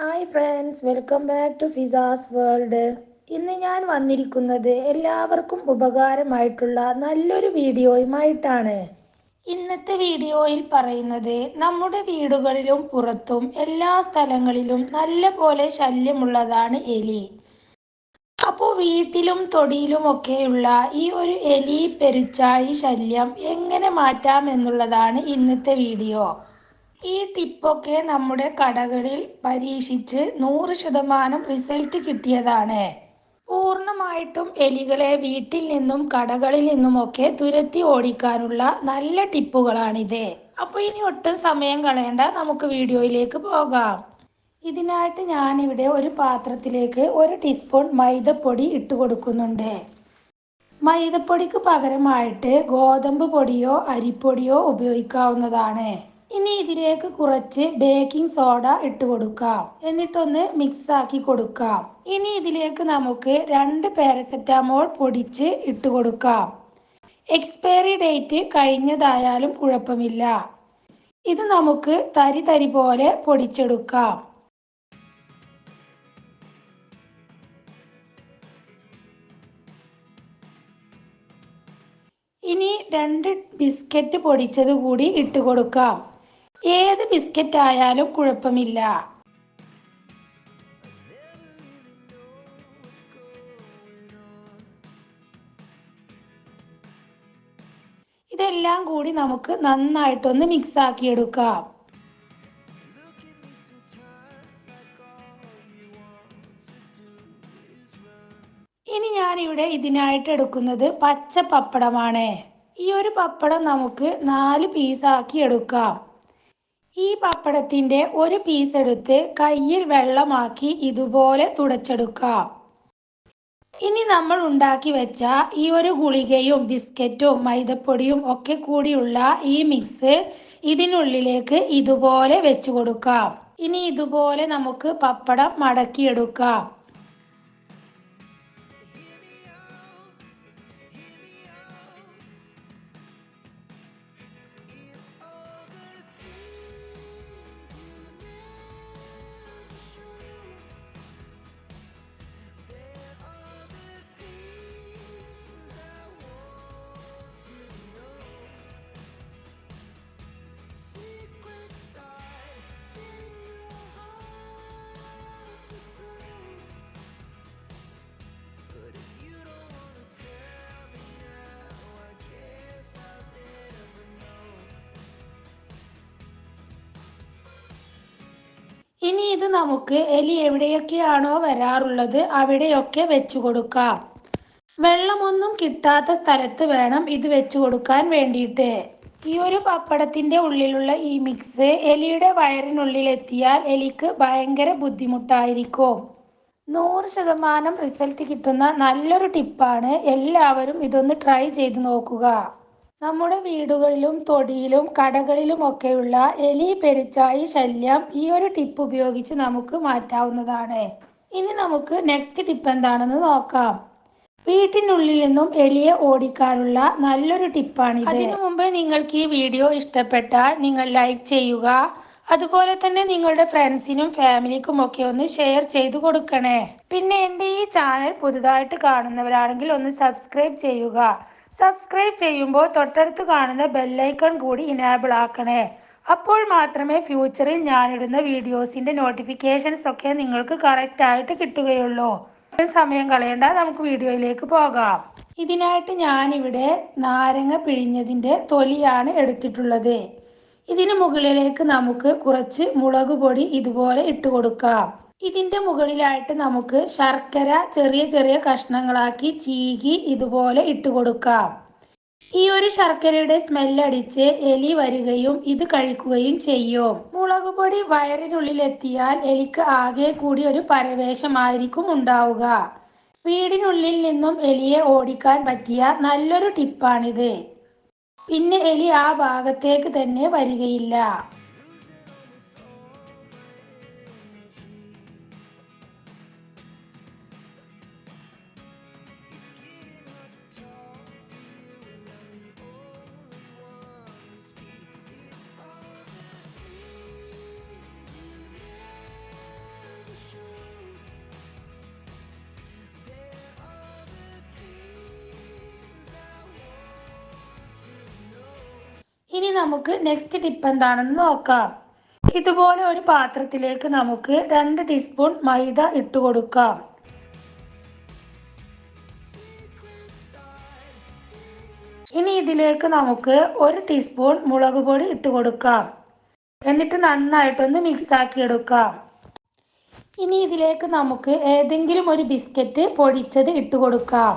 Hi friends welcome back to Fiza's world ഇന്ന് ഞാൻ വന്നിരിക്കുന്നത് എല്ലാവർക്കും ഉപകാരമായിട്ടുള്ള നല്ലൊരു വീഡിയോയുമായിട്ടാണ്. ഇന്നത്തെ വീഡിയോയിൽ പറയുന്നത് നമ്മുടെ വീടുകളിലും പുറത്തും എല്ലാ സ്ഥലങ്ങളിലും നല്ല പോലെ ശല്യമുള്ളതാണ് എലി. അപ്പോൾ വീട്ടിലും തൊടിയിലും ഒക്കെയുള്ള ഈ ഒരു എലി പെരുച്ചാഴി ശല്യം എങ്ങനെ മാറ്റാം എന്നുള്ളതാണ് ഇന്നത്തെ വീഡിയോ. ഈ ടിപ്പൊക്കെ നമ്മുടെ കടകളിൽ പരീക്ഷിച്ച് നൂറ് ശതമാനം റിസൾട്ട് കിട്ടിയതാണ്. പൂർണമായിട്ടും എലികളെ വീട്ടിൽ നിന്നും കടകളിൽ നിന്നുമൊക്കെ തുരത്തി ഓടിക്കാനുള്ള നല്ല ടിപ്പുകളാണിത്. അപ്പോൾ ഇനി ഒട്ടും സമയം കളയണ്ട നമുക്ക് വീഡിയോയിലേക്ക് പോകാം. ഇതിനായിട്ട് ഞാനിവിടെ ഒരു പാത്രത്തിലേക്ക് ഒരു ടീസ്പൂൺ മൈദപ്പൊടി ഇട്ട് കൊടുക്കുന്നുണ്ട്. മൈദപ്പൊടിക്ക് പകരമായിട്ട് ഗോതമ്പ് പൊടിയോ അരിപ്പൊടിയോ ഉപയോഗിക്കാവുന്നതാണ്. ഇനി ഇതിലേക്ക് കുറച്ച് ബേക്കിംഗ് സോഡ ഇട്ട് കൊടുക്കാം. എന്നിട്ടൊന്ന് മിക്സ് ആക്കി കൊടുക്കാം. ഇനി ഇതിലേക്ക് നമുക്ക് രണ്ട് പാരസെറ്റാമോൾ പൊടിച്ച് ഇട്ട് കൊടുക്കാം. എക്സ്പയറി ഡേറ്റ് കഴിഞ്ഞതായാലും കുഴപ്പമില്ല. ഇത് നമുക്ക് തരി തരി പോലെ പൊടിച്ചെടുക്കാം. ഇനി രണ്ട് ബിസ്ക്കറ്റ് പൊടിച്ചത് കൂടി ഇട്ട് കൊടുക്കാം. ഏത് ബിസ്ക്കറ്റ് ആയാലും കുഴപ്പമില്ല. ഇതെല്ലാം കൂടി നമുക്ക് നന്നായിട്ടൊന്ന് മിക്സ് ആക്കി എടുക്കാം ഇനി ഇവിടെ ഇതിനായിട്ട് എടുക്കുന്നത് പച്ച പപ്പടമാണ് ഈ ഒരു പപ്പടം നമുക്ക് നാല് പീസാക്കി എടുക്കാം. ഈ പപ്പടത്തിന്റെ ഒരു പീസ് എടുത്ത് കയ്യിൽ വെള്ളമാക്കി ഇതുപോലെ തുടച്ചെടുക്കാം. ഇനി നമ്മൾ ഉണ്ടാക്കി വെച്ച ഈ ഒരു ഗുളികയും ബിസ്ക്കറ്റും മൈദപ്പൊടിയും ഒക്കെ കൂടിയുള്ള ഈ മിക്സ് ഇതിനുള്ളിലേക്ക് ഇതുപോലെ വെച്ച് കൊടുക്കാം. ഇനി ഇതുപോലെ നമുക്ക് പപ്പടം മടക്കിയെടുക്കാം. ഇനി ഇത് നമുക്ക് എലി എവിടെയൊക്കെയാണോ വരാറുള്ളത് അവിടെയൊക്കെ വെച്ചു കൊടുക്കാം. വെള്ളമൊന്നും കിട്ടാത്ത സ്ഥലത്ത് വേണം ഇത് വെച്ചു കൊടുക്കാൻ വേണ്ടിയിട്ട്. ഈ ഒരു പപ്പടത്തിന്റെ ഉള്ളിലുള്ള ഈ മിക്സ് എലിയുടെ വയറിനുള്ളിൽ എത്തിയാൽ എലിക്ക് ഭയങ്കര ബുദ്ധിമുട്ടായിരിക്കും. നൂറ് ശതമാനം റിസൾട്ട് കിട്ടുന്ന നല്ലൊരു ടിപ്പാണ് എല്ലാവരും ഇതൊന്ന് ട്രൈ ചെയ്ത് നോക്കുക. നമ്മുടെ വീടുകളിലും തൊടിയിലും കടകളിലും ഒക്കെയുള്ള എലി പെരിച്ചായി ശല്യം ഈ ഒരു ടിപ്പ് ഉപയോഗിച്ച് നമുക്ക് മാറ്റാവുന്നതാണ്. ഇനി നമുക്ക് നെക്സ്റ്റ് ടിപ്പ് എന്താണെന്ന് നോക്കാം. വീട്ടിനുള്ളിൽ നിന്നും എലിയെ ഓടിക്കാനുള്ള നല്ലൊരു ടിപ്പാണിത്. അതിനു മുമ്പ് നിങ്ങൾക്ക് ഈ വീഡിയോ ഇഷ്ടപ്പെട്ടാൽ നിങ്ങൾ ലൈക്ക് ചെയ്യുക. അതുപോലെ തന്നെ നിങ്ങളുടെ ഫ്രണ്ട്സിനും ഫാമിലിക്കും ഒക്കെ ഒന്ന് ഷെയർ ചെയ്തു കൊടുക്കണേ. പിന്നെ എന്റെ ഈ ചാനൽ പുതുതായിട്ട് കാണുന്നവരാണെങ്കിൽ ഒന്ന് സബ്സ്ക്രൈബ് ചെയ്യുക. സബ്സ്ക്രൈബ് ചെയ്യുമ്പോൾ തൊട്ടടുത്ത് കാണുന്ന ബെല്ലൈക്കൺ കൂടി ഇനേബിൾ ആക്കണേ. അപ്പോൾ മാത്രമേ ഫ്യൂച്ചറിൽ ഞാനിടുന്ന വീഡിയോസിന്റെ നോട്ടിഫിക്കേഷൻസ് ഒക്കെ നിങ്ങൾക്ക് കറക്റ്റായിട്ട് കിട്ടുകയുള്ളൂ. സമയം കളയണ്ട നമുക്ക് വീഡിയോയിലേക്ക് പോകാം. ഇതിനായിട്ട് ഞാനിവിടെ നാരങ്ങ പിഴിഞ്ഞതിന്റെ തൊലിയാണ് എടുത്തിട്ടുള്ളത്. ഇതിന് മുകളിലേക്ക് നമുക്ക് കുറച്ച് മുളക് ഇതുപോലെ ഇട്ട് കൊടുക്കാം. ഇതിന്റെ മുകളിലായിട്ട് നമുക്ക് ശർക്കര ചെറിയ ചെറിയ കഷ്ണങ്ങളാക്കി ചീകി ഇതുപോലെ ഇട്ട് കൊടുക്കാം. ഈ ഒരു ശർക്കരയുടെ സ്മെല്ലടിച്ച് എലി വരികയും ഇത് കഴിക്കുകയും ചെയ്യും. മുളക് പൊടി വയറിനുള്ളിൽ എത്തിയാൽ എലിക്ക് ആകെ കൂടി ഒരു പരവേശമായിരിക്കും ഉണ്ടാവുക. വീടിനുള്ളിൽ നിന്നും എലിയെ ഓടിക്കാൻ പറ്റിയ നല്ലൊരു ടിപ്പാണിത്. പിന്നെ എലി ആ ഭാഗത്തേക്ക് തന്നെ വരികയില്ല. നമുക്ക് നെക്സ്റ്റ് ടിപ്പ് എന്താണെന്ന് നോക്കാം. ഇതുപോലെ ഒരു പാത്രത്തിലേക്ക് നമുക്ക് രണ്ട് ടീസ്പൂൺ മൈദ ഇട്ട് കൊടുക്കാം. ഇനി ഇതിലേക്ക് നമുക്ക് ഒരു ടീസ്പൂൺ മുളക് പൊടി ഇട്ട് കൊടുക്കാം. എന്നിട്ട് നന്നായിട്ടൊന്ന് മിക്സ് ആക്കി എടുക്കാം. ഇനി ഇതിലേക്ക് നമുക്ക് ഏതെങ്കിലും ഒരു ബിസ്ക്കറ്റ് പൊടിച്ചത് ഇട്ട് കൊടുക്കാം.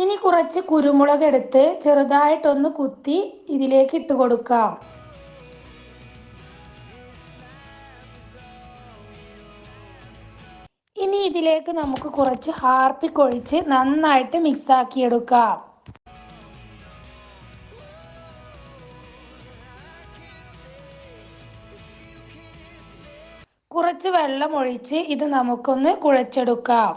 ഇനി കുറച്ച് കുരുമുളക് എടുത്ത് ചെറുതായിട്ടൊന്ന് കുത്തി ഇതിലേക്ക് ഇട്ട് കൊടുക്കാം. ഇനി ഇതിലേക്ക് നമുക്ക് കുറച്ച് ഹാർപ്പിക്കൊഴിച്ച് നന്നായിട്ട് മിക്സ് ആക്കി എടുക്കാം കുറച്ച് വെള്ളം ഒഴിച്ച് ഇത് നമുക്കൊന്ന് കുഴച്ചെടുക്കാം.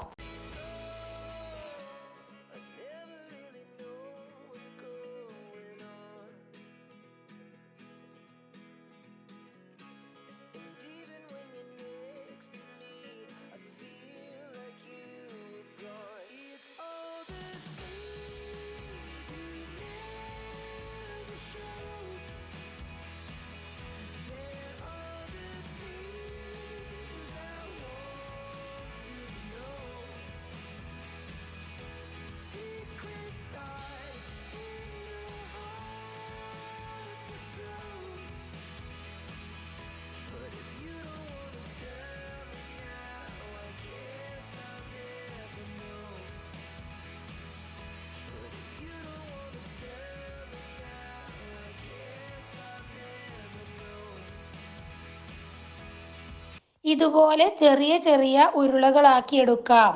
ഇതുപോലെ ചെറിയ ചെറിയ ഉരുളകളാക്കി എടുക്കാം.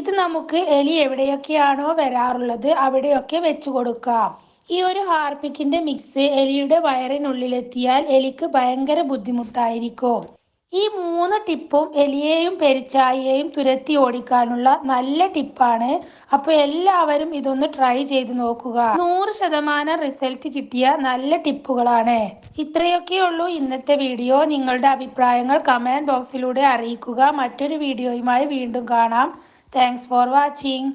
ഇത് നമുക്ക് എലി എവിടെയൊക്കെയാണോ വരാറുള്ളത് അവിടെയൊക്കെ വെച്ചു കൊടുക്കാം. ഈ ഒരു ഹാർപ്പിക്കിന്റെ മിക്സ് എലിയുടെ വയറിനുള്ളിലെത്തിയാൽ എലിക്ക് ഭയങ്കര ബുദ്ധിമുട്ടായിരിക്കും. ഈ മൂന്ന് ടിപ്പും എലിയെയും പെരിച്ചായിയെയും തുരത്തി ഓടിക്കാനുള്ള നല്ല ടിപ്പാണ്. അപ്പോൾ എല്ലാവരും ഇതൊന്ന് ട്രൈ ചെയ്ത് നോക്കുക. നൂറ് ശതമാനം റിസൾട്ട് കിട്ടിയ നല്ല ടിപ്പുകളാണ്. ഇത്രയൊക്കെ ഉള്ളൂ ഇന്നത്തെ വീഡിയോ. നിങ്ങളുടെ അഭിപ്രായങ്ങൾ കമന്റ് ബോക്സിലൂടെ അറിയിക്കുക. മറ്റൊരു വീഡിയോയുമായി വീണ്ടും കാണാം. Thanks for watching